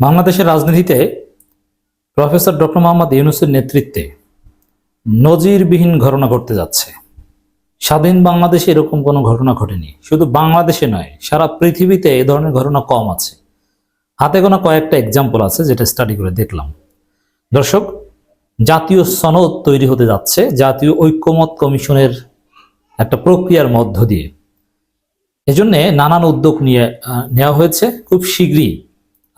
বাংলাদেশের রাজনীতিতে professor doctor Mohammad ইউনুসের নেতৃত্বে নজিরবিহীন ঘটনা ঘটতে যাচ্ছে। স্বাধীন বাংলাদেশে এরকম কোনো ঘটনা ঘটেনি। শুধু বাংলাদেশে নয়, সারা পৃথিবীতে এ ধরনের ঘটনা কম আছে। হাতে গোনা কয়েকটা এক্সাম্পল আছে যেটা স্টাডি করে দেখলাম। দর্শক, জাতীয় সনদ তৈরি হতে যাচ্ছে, জাতীয় ঐক্যমত কমিশনের একটা প্রক্রিয়ার মধ্য দিয়ে। এজন্যে নানান উদ্যোগ নিয়ে নেওয়া হয়েছে। খুব শীঘ্রই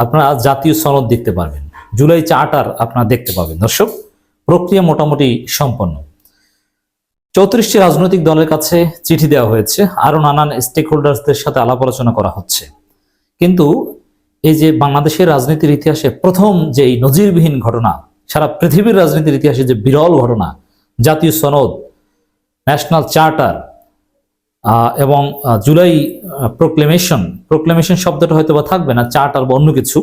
আপনারা জাতীয় সনদ দেখতে পারবেন। জুলাই চার্টার আপনারা দেখতে পাবেন। দর্শক, প্রক্রিয়া মোটামুটি সম্পন্ন। চৌত্রিশটি রাজনৈতিক দলের কাছে চিঠি দেওয়া হয়েছে। আরও নানান স্টেক হোল্ডার্সদের সাথে আলাপ আলোচনা করা হচ্ছে। কিন্তু এই যে বাংলাদেশের রাজনীতির ইতিহাসে প্রথম যে এই নজিরবিহীন ঘটনা, সারা পৃথিবীর রাজনীতির ইতিহাসে যে বিরল ঘটনা, জাতীয় সনদ ন্যাশনাল চার্টার এবং জুলাই প্রোক্লেমেশন প্রোক্লেমেশন শব্দটা হয়তো বা থাকবে না চার্টার বা অন্য কিছু।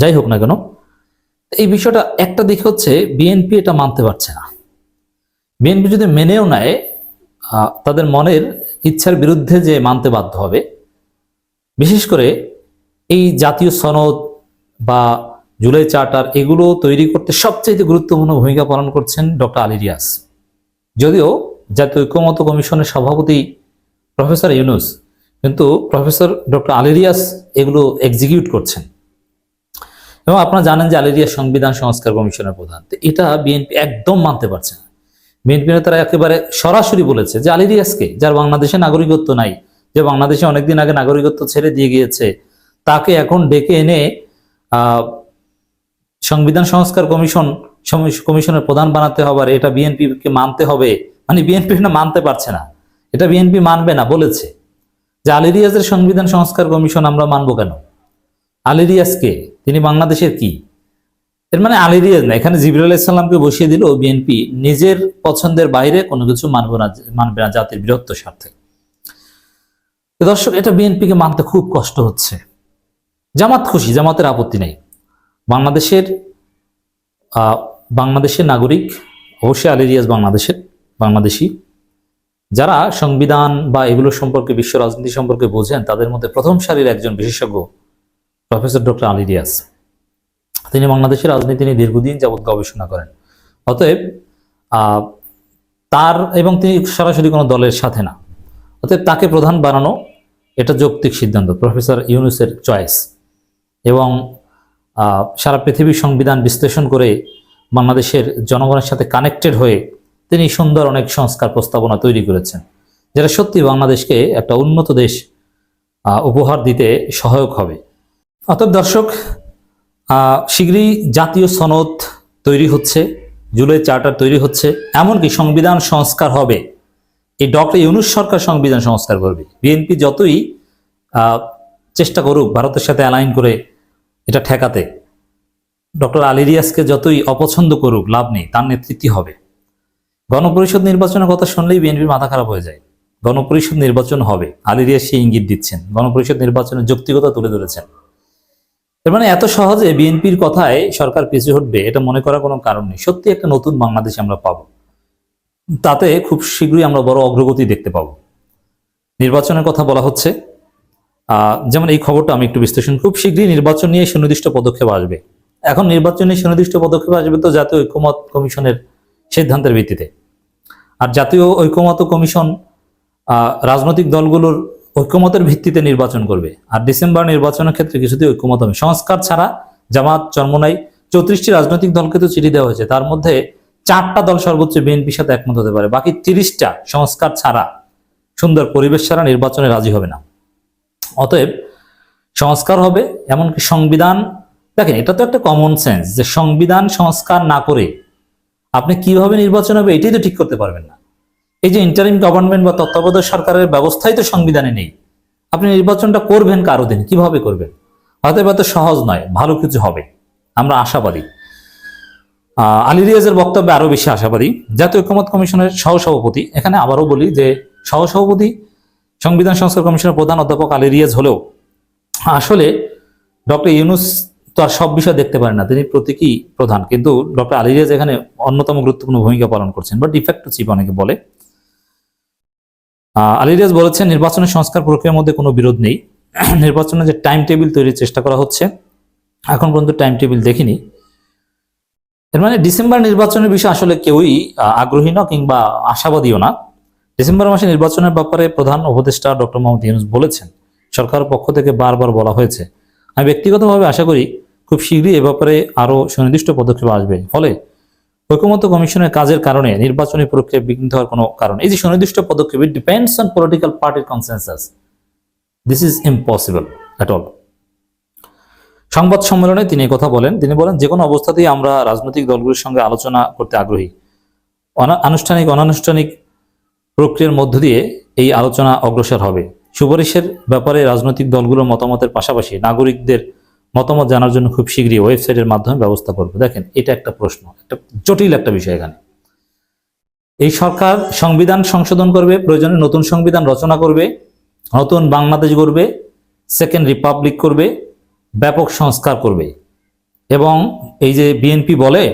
যাই হোক না কেন, এই বিষয়টা একটা দিক হচ্ছে বিএনপি এটা মানতে পারছে না। বিএনপি যদি মেনেও নেয় তাদের মনের ইচ্ছার বিরুদ্ধে যে মানতে বাধ্য হবে, বিশেষ করে এই জাতীয় সনদ বা জুলাই চার্টার এগুলো তৈরি করতে সবচেয়ে গুরুত্বপূর্ণ ভূমিকা পালন করছেন ডক্টর আলী রিয়াজ। যদিও জাতীয় ঐক্যমত কমিশনের সভাপতি প্রফেসর ইউনুস, কিন্তু প্রফেসর ডক্টর আলেরিয়াস এগুলো এক্সিকিউট করছেন। এবং আপনারা জানেন যে আলেরিয়াস সংবিধান সংস্কার কমিশনের প্রধান। তো এটা বিএনপি একদম মানতে পারছে না। বিএনপি নেতারা একেবারে সরাসরি বলেছে যে আলেরিয়াসকে, যার বাংলাদেশে নাগরিকত্ব নাই, যে বাংলাদেশে অনেকদিন আগে নাগরিকত্ব ছেড়ে দিয়ে গিয়েছে, তাকে এখন ডেকে এনে সংবিধান সংস্কার কমিশন, কমিশনের প্রধান বানাতে হবে এটা বিএনপিকে মানতে হবে। মানে বিএনপি না মানতে পারছে না। এটা বিএনপি মানবে না, বলেছে। যে আলিরিয়াজের সংবিধান সংস্কার কমিশন আমরা মানবো কেন? আলিরিয়াজকে তিনি বাংলাদেশের কি? এর মানে আলিরিয়াজ না, এখানে জিবরুল আলাইসাল্লামকে বসিয়ে দিল বিএনপি নিজের পছন্দের বাইরে কোনো কিছু মানবে না মানবে না জাতির বৃহত্তর স্বার্থে। দর্শক, এটা বিএনপিকে মানতে খুব কষ্ট হচ্ছে। জামাত খুশি, জামাতের আপত্তি নেই। বাংলাদেশের বাংলাদেশের নাগরিক, অবশ্যই আলিরিয়াজ বাংলাদেশের। বাংলাদেশি, যারা সংবিধান বা এগুলো সম্পর্কে, বিশ্ব রাজনীতি সম্পর্কে বোঝেন, তাদের মধ্যে প্রথম সারির একজন বিশেষজ্ঞ প্রফেসর ডক্টর আলী রিয়াজ। তিনি বাংলাদেশের রাজনীতি নিয়ে দীর্ঘদিন যাবৎ গবেষণা করেন। অতএব তার এবং তিনি সরাসরি কোনো দলের সাথে না। অতএব, তাকে প্রধান বানানো এটা যৌক্তিক সিদ্ধান্ত, প্রফেসর ইউনুসের চয়েস। এবং সারা পৃথিবীর সংবিধান বিশ্লেষণ করে বাংলাদেশের জনগণের সাথে কানেক্টেড হয়ে তিনি সুন্দর অনেক সংস্কার প্রস্তাবনা তৈরি করেছেন, যেটা সত্যি বাংলাদেশকে একটা উন্নত দেশ উপহার দিতে সহায়ক হবে। অতএব দর্শক শীঘ্রই জাতীয় সনদ তৈরি হচ্ছে, জুলাই চার্টার তৈরি হচ্ছে, এমনকি সংবিধান সংস্কার হবে। এই ডক্টর ইউনুস সরকার সংবিধান সংস্কার করবে। বিএনপি যতই চেষ্টা করুক ভারতের সাথে অ্যালাইন করে এটা ঠেকাতে। ডক্টর আলিরিয়াসকে যতই অপছন্দ করুক, লাভ নেই, তার নেতৃত্বই হবে। গণপরিষদ নির্বাচনের কথা শুনলেই বিএনপির মাথা খারাপ হয়ে যায়। গণপরিষদ নির্বাচন হবে। আলিরিয়াস সে ইঙ্গিত দিচ্ছেন। গণপরিষদ নির্বাচনের যৌক্তিকতা তুলে ধরেছেন। এর মানে এত সহজে বিএনপির কথায় সরকার পিছু হটবে, এটা মনে করার কোনো কারণ নেই। সত্যি একটা নতুন বাংলাদেশ আমরা পাবো। তাতে খুব শীঘ্রই আমরা বড় অগ্রগতি দেখতে পাবো। নির্বাচনের কথা বলা হচ্ছে। যেমন এই খবরটা আমি একটু বিশ্লেষণ খুব শীঘ্রই নির্বাচন নিয়ে সুনির্দিষ্ট পদক্ষেপ আসবে। এখন নির্বাচন নিয়ে সুনির্দিষ্ট পদক্ষেপ আসবে তো জাতীয় ঐক্যমত কমিশনের সিদ্ধান্তের ভিত্তিতে। আর জাতীয় ঐক্যমত কমিশন রাজনৈতিক দলগুলোর ঐক্যমতের ভিত্তিতে নির্বাচন করবে। আর ডিসেম্বর নির্বাচনের ক্ষেত্রে কিছুতেই ঐক্যমত হবে। সংস্কার ছাড়া জামাত চরমনাই চৌত্রিশটি রাজনৈতিক দলকে তো চিঠি দেওয়া হয়েছে। তার মধ্যে চারটা দল সর্বোচ্চ বিএনপির সাথে একমত হতে পারে। বাকি তিরিশটা সংস্কার ছাড়া সুন্দর পরিবেশ ছাড়া নির্বাচনে রাজি হবে না। অতএব সংস্কার হবে, এমনকি সংবিধান, দেখেন এটা তো একটা কমন সেন্স যে সংবিধান সংস্কার না করে আপনি কীভাবে নির্বাচন হবে এটাই তো ঠিক করতে পারবেন না। এই যে ইন্টারিম গভর্নমেন্ট বা তত্ত্বাবধায়ক সরকারের ব্যবস্থাই তো সংবিধানে নেই। আপনি নির্বাচনটা করবেন কারও দিন? কীভাবে করবেন? হয়তো এত সহজ নয়, ভালো কিছু হবে। আমরা আশাবাদী। আলী রিয়াজের বক্তব্যে আরও বেশি আশাবাদী। জাতীয় ঐক্যমত কমিশনের সহসভাপতি। এখানে আবারও বলি যে, সহসভাপতি, সংবিধান সংস্কার কমিশনের প্রধান অধ্যাপক আলী রিয়াজ হলেও আসলে ডক্টর ইউনুস তো আর সব বিষয় দেখতে পারেন না। তিনি প্রতীকী প্রধান। কিন্তু ডক্টর আলী রিয়াজ এখানে অন্যতম গুরুত্বপূর্ণ ভূমিকা পালন করছেন বা ডিফেক্ট চিফ অনেকে বলে। আহ, আলী বলেছেন নির্বাচনের সংস্কার প্রক্রিয়ার মধ্যে কোনো বিরোধ নেই। নির্বাচনের যে টাইম টেবিল তৈরির চেষ্টা করা হচ্ছে এখন পর্যন্ত টাইম টেবিল দেখিনি। এর মানে ডিসেম্বর নির্বাচনের বিষয়ে আসলে কেউই আগ্রহী না কিংবা আশাবাদীও না। ডিসেম্বর মাসে নির্বাচনের ব্যাপারে প্রধান উপদেষ্টা ডক্টর মোহাম্মদ ইউনুস বলেছেন সরকার পক্ষ থেকে বারবার বলা হয়েছে। আমি ব্যক্তিগতভাবে আশা করি খুব শীঘ্রই এ ব্যাপারে আরও সুনির্দিষ্ট পদক্ষেপ আসবে। ফলে ঐকমত্য কমিশনের কাজের কারণে নির্বাচনী প্রক্রিয়া বিঘ্নিত হওয়ার কোনো কারণ এই যে সুনির্দিষ্ট পদক্ষেপ ইট ডিপেন্ডস অন পলিটিক্যাল পার্টির consensus this is impossible at all সংবাদ সম্মেলনে তিনি কথা বলেন, তিনি বলেন যে কোনো অবস্থাতেই আমরা রাজনৈতিক দলগুলোর সঙ্গে আলোচনা করতে আগ্রহী। আনুষ্ঠানিক, অনানুষ্ঠানিক প্রক্রিয়ার মধ্য দিয়ে এই আলোচনা অগ্রসর হবে। সুপারিশের ব্যাপারে রাজনৈতিক দলগুলোর মতামতের পাশাপাশি নাগরিকদের মতামত জানার জন্য খুব শীঘ্রই ওয়েবসাইটের মাধ্যমে ব্যবস্থা করবে। দেখেন, এটা একটা প্রশ্ন, একটা জটিল একটা বিষয় এখানে। এই সরকার সংবিধান সংশোধন করবে, প্রয়োজনে নতুন সংবিধান রচনা করবে, নতুন বাংলাদেশ গড়বে, সেকেন্ড রিপাবলিক করবে, ব্যাপক সংস্কার করবে। এবং এই যে বিএনপি বলে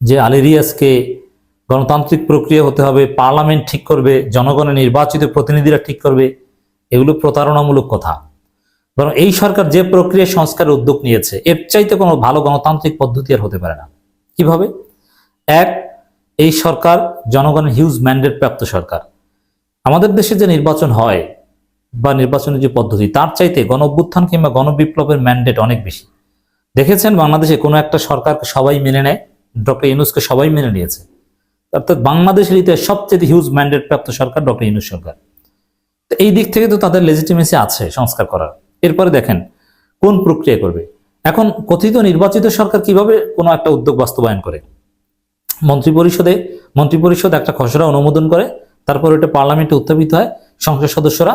যে আলিরিয়াসকে গণতান্ত্রিক প্রক্রিয়া হতে হবে, পার্লামেন্ট ঠিক করবে, জনগণের নির্বাচিত প্রতিনিধিরা ঠিক করবে, এগুলো প্রতারণামূলক কথা। বরং এই সরকার যে প্রক্রিয়া সংস্কারের উদ্যোগ নিয়েছে, এর চাইতে কোনো ভালো গণতান্ত্রিক পদ্ধতি আর হতে পারে না। কীভাবে? এক, এই সরকার জনগণের হিউজ ম্যান্ডেট প্রাপ্ত সরকার। আমাদের দেশে যে নির্বাচন হয় বা নির্বাচনের যে পদ্ধতি, তার চাইতে গণ অভ্যুত্থান কিংবা গণবিপ্লবের ম্যান্ডেট অনেক বেশি। দেখেছেন বাংলাদেশে কোনো একটা সরকারকে সবাই মেনে নেয়, ডক্টর ইউনুসকে সবাই মেনে নিয়েছে। অর্থাৎ বাংলাদেশের ইতিহাস সবচেয়ে হিউজ ম্যান্ডেট প্রাপ্ত সরকার ডক্টর ইউনুস সরকার। তো এই দিক থেকে তো তাদের লেজিটিমেসি আছে সংস্কার করার। এরপরে দেখেন, কোন প্রক্রিয়া করবে? এখন কথিত নির্বাচিত সরকার কীভাবে কোনো একটা উদ্যোগ বাস্তবায়ন করে? মন্ত্রিপরিষদে, মন্ত্রিপরিষদ একটা খসড়া অনুমোদন করে, তারপর ওটা পার্লামেন্টে উত্থাপিত হয়, সংসদ সদস্যরা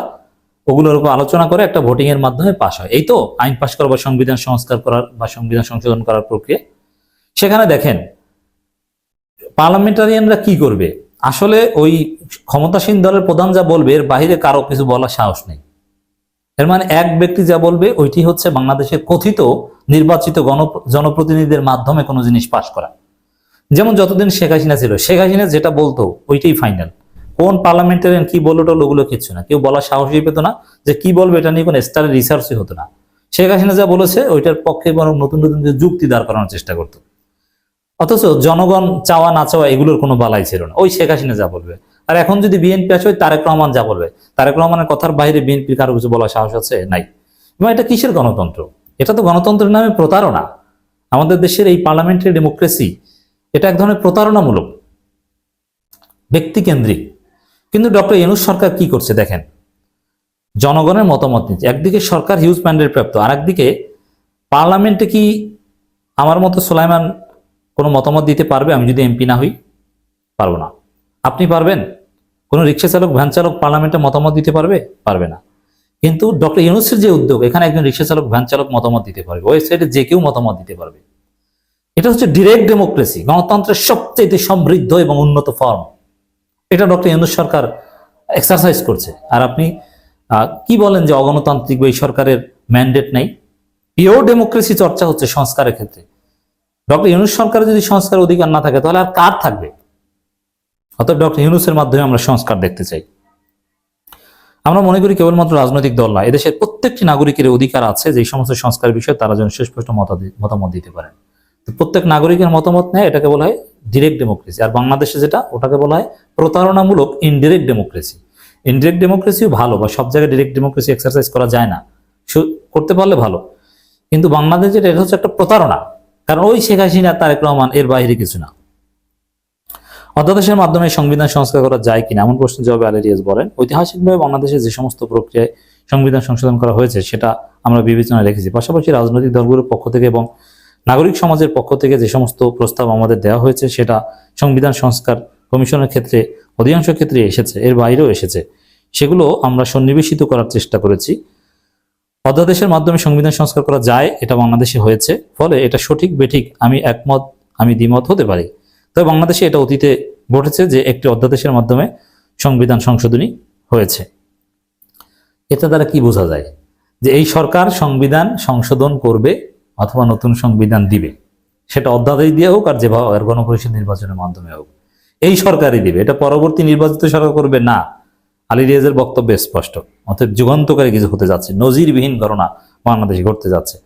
ওগুলোর উপর আলোচনা করে একটা ভোটিং এর মাধ্যমে পাশ হয়। এই তো আইন পাশ করা বা সংবিধান সংস্কার করার বা সংবিধান সংশোধন করার প্রক্রিয়া। সেখানে দেখেন, পার্লামেন্টারিয়ানরা কি করবে? আসলে ওই ক্ষমতাসীন দলের প্রধান যা বলবে, এর বাইরে কারও কিছু বলার সাহস নেই। এর মানে এক ব্যক্তি যা বলবে, ওইটি হচ্ছে বাংলাদেশের কথিত নির্বাচিত জনপ্রতিনিধিদের মাধ্যমে কোনো জিনিস পাশ করা। যেমন যতদিন শেখ হাসিনা ছিল, শেখ হাসিনা যেটা বলতো, ওইটাই ফাইনাল কোন পার্লামেন্টারিয়ান কি বলল টলো ওগুলো কিচ্ছু না। কেউ বলার সাহসই পেতো না যে কি বলবে এটা নিয়ে কোনো স্টারের রিসার্চই হতো না। শেখ হাসিনা যা বলেছে, ওইটার পক্ষে বরং নতুন নতুন যুক্তি দাঁড় করানোর চেষ্টা করতো। অথচ জনগণ চাওয়া না চাওয়া এগুলোর কোনো বালাই ছিল না। ওই শেখ হাসিনা যা বলবে। আর এখন যদি বিএনপি আসে তারেক রহমান যা বলবে। তারেক রহমানের কথার বাইরে বিএনপির কারও কিছু বলার সাহস আছে? নাই। এবং এটা কিসের গণতন্ত্র? এটা তো গণতন্ত্রের নামে প্রতারণা। আমাদের দেশের এই পার্লামেন্টারি ডেমোক্রেসি, এটা এক ধরনের প্রতারণামূলক, ব্যক্তিকেন্দ্রিক। কিন্তু ডক্টর ইউনুস সরকার কি করছে দেখেন? জনগণের মতামত নিচ্ছে। একদিকে সরকার হিউজ ম্যান্ডেট প্রাপ্ত আর একদিকে পার্লামেন্টে কি আমার মতো সোলাইমান কোনো মতামত দিতে পারবে? আমি যদি এমপি না হই, পারব না। আপনি পারবেন? কোনো রিক্সা চালক, ভ্যান চালক, পার্লামেন্টে মতামত দিতে পারবে? পারবে না। কিন্তু ডক্টর ইউনুসের যে উদ্যোগ, এখানে একজন রিক্সা চালক, ভ্যান চালক মতামত দিতে পারবে। ওয়েবসাইটে যে কেউ মতামত দিতে পারবে। এটা হচ্ছে ডিরেক্ট ডেমোক্রেসি গণতন্ত্রের সবচেয়ে সমৃদ্ধ এবং উন্নত ফর্ম এটা ডক্টর ইউনুস সরকার এক্সারসাইজ করছে। আর আপনি কি বলেন যে অগণতান্ত্রিক বা এই সরকারের ম্যান্ডেট নেই? পিওর ডেমোক্রেসি চর্চা হচ্ছে সংস্কারের ক্ষেত্রে। ডক্টর ইউনুস সরকারের যদি সংস্কার অধিকার না থাকে, তাহলে আর কার থাকবে? অতএব ডক্টর ইউনুসের মাধ্যমে আমরা সংস্কার দেখতে চাই। আমরা মনে করি কেবলমাত্র রাজনৈতিক দল না, এদেশের প্রত্যেকটি নাগরিকের অধিকার আছে যে সমস্ত সংস্কার বিষয়ে তারা যেন সুস্পষ্ট মতাদি- মতামত দিতে পারেন। প্রত্যেক নাগরিকের মতামত নেয়, এটাকে বলা হয় ডিরেক্ট ডেমোক্রেসি আর বাংলাদেশে যেটা, ওটাকে বলা হয় প্রতারণামূলক ইনডিরেক্ট ডেমোক্রেসি ইনডিরেক্ট ডেমোক্রেসিও ভালো, বা সব জায়গায় ডিরেক্ট ডেমোক্রেসি এক্সারসাইজ করা যায় না। করতে পারলে ভালো। কিন্তু বাংলাদেশ যেটা, এটা হচ্ছে একটা প্রতারণা। কারণ ওই শেখ হাসিনা, তারেক রহমান, এর বাইরে কিছু না। অধ্যাদেশের মাধ্যমে সংবিধান সংস্কার করা যায় কিনা? এমন প্রশ্নের জবাবে আলেরিয়াস বলেন, ঐতিহাসিকভাবে বাংলাদেশে যে সমস্ত প্রক্রিয়ায় সংবিধান সংশোধন করা হয়েছে, সেটা আমরা বিবেচনায় রেখেছি। পাশাপাশি রাজনৈতিক দলগুলোর পক্ষ থেকে এবং নাগরিক সমাজের পক্ষ থেকে যে সমস্ত প্রস্তাব আমাদের দেওয়া হয়েছে, সেটা সংবিধান সংস্কার কমিশনের ক্ষেত্রে, অধিকাংশ ক্ষেত্রে এসেছে, এর বাইরেও এসেছে। সেগুলো আমরা সন্নিবেশিত করার চেষ্টা করেছি। অধ্যাদেশের মাধ্যমে সংবিধান সংস্কার করা যায়, এটা বাংলাদেশে হয়েছে, ফলে এটা সঠিক, বেঠিক, আমি একমত, আমি দ্বিমত হতে পারি। তবে বাংলাদেশে এটা অতীতে ঘটেছে যে একটি অধ্যাদেশের মাধ্যমে সংবিধান সংশোধনী হয়েছে। এটা দ্বারা কি বোঝা যায়? যে এই সরকার সংবিধান সংশোধন করবে অথবা নতুন সংবিধান দিবে। সেটা অধ্যাদেশ দিয়ে হোক আর যেভাবে গণপরিষদ নির্বাচনের মাধ্যমে হোক। এই সরকারই দিবে। এটা পরবর্তী নির্বাচিত সরকার করবে না। আলী রিয়াজের বক্তব্য স্পষ্ট। অর্থাৎ যুগান্তকারী কিছু হতে যাচ্ছে। নজিরবিহীন ঘটনা বাংলাদেশে ঘটতে যাচ্ছে।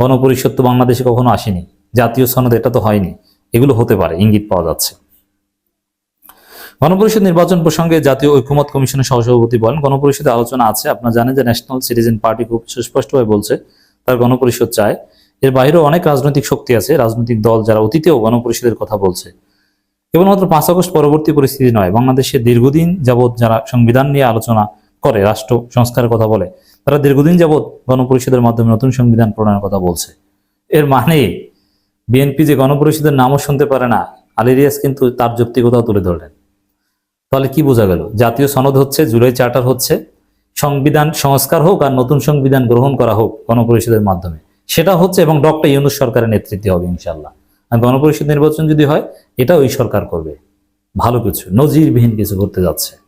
গণপরিষদ তো বাংলাদেশে কখনো আসেনি। জাতীয় সনদ, এটা তো হয়নি। এগুলো হতে পারে, ইঙ্গিত পাওয়া যাচ্ছে। গণপরিষদ নির্বাচন প্রসঙ্গে জাতীয় ঐক্যমত কমিশনের সহসভাপতি বলেন, গণপরিষদে আলোচনা আছে। আপনারা জানেন যে ন্যাশনাল সিটিজেন পার্টি খুব সুস্পষ্টভাবে বলছে, তার গণপরিষদ চায়। এর বাইরেও অনেক রাজনৈতিক শক্তি আছে, রাজনৈতিক দল যারা অতীতেও গণপরিষদের কথা বলছে। কেবলমাত্র পাঁচ আগস্ট পরবর্তী পরিস্থিতি নয়, বাংলাদেশে দীর্ঘদিন যাবৎ যারা সংবিধান নিয়ে আলোচনা করে, রাষ্ট্র সংস্কারের কথা বলে, তারা দীর্ঘদিন যাবৎ গণপরিষদের মাধ্যমে নতুন সংবিধান প্রণয়নের কথা বলছে। এর মানে বিএনপি যে গণপরিষদের নামও শুনতে পারে না আলিরিয়াস কিন্তু তার যৌক্তিকতাও তুলে ধরলেন। তাহলে কি বোঝা গেল? জাতীয় সনদ হচ্ছে, জুলাই চার্টার হচ্ছে, সংবিধান সংস্কার হোক আর নতুন সংবিধান গ্রহণ করা হোক গণপরিষদের মাধ্যমে। সেটা হচ্ছে এবং ডক্টর ইউনুস সরকারের নেতৃত্বে হবে ইনশাল্লাহ আর গণপরিষদ নির্বাচন যদি হয় এটা ওই সরকার করবে। ভালো কিছু, নজিরবিহীন কিছু করতে যাচ্ছে।